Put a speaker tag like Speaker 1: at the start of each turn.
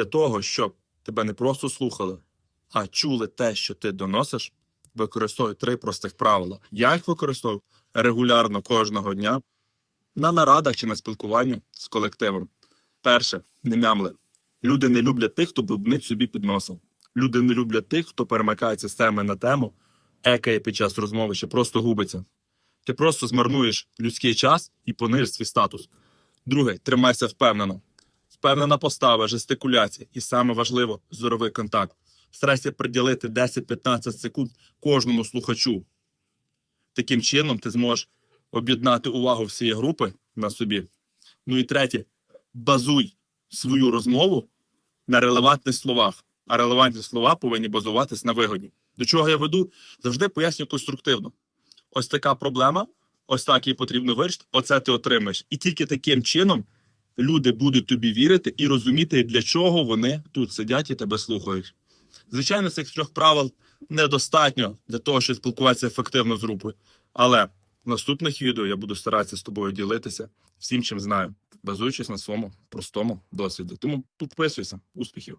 Speaker 1: Для того, щоб тебе не просто слухали, а чули те, що ти доносиш, використовуй три простих правила. Я їх використовую регулярно кожного дня на нарадах чи на спілкуванні з колективом. Перше, не мямли. Люди не люблять тих, хто бубнить собі під носом. Люди не люблять тих, хто перемикається з теми на тему, екає під час розмови, чи просто губиться. Ти просто змарнуєш людський час і понижиш свій статус. Друге, тримайся впевнено. Впевнена постава, жестикуляція і саме важливо зоровий контакт. Старайся приділити 10-15 секунд кожному слухачу. Таким чином ти зможеш об'єднати увагу всієї групи на собі. Ну і третє, базуй свою розмову на релевантних словах. А релевантні слова повинні базуватись на вигоді. До чого я веду? Завжди пояснюю конструктивно. Ось така проблема, ось так її потрібно вирішити. Оце ти отримаєш. І тільки таким чином люди будуть тобі вірити і розуміти, для чого вони тут сидять і тебе слухають. Звичайно, цих трьох правил недостатньо для того, щоб спілкуватися ефективно з групою. Але в наступних відео я буду старатися з тобою ділитися всім, чим знаю, базуючись на своєму простому досвіді. Тому підписуйся. Успіхів!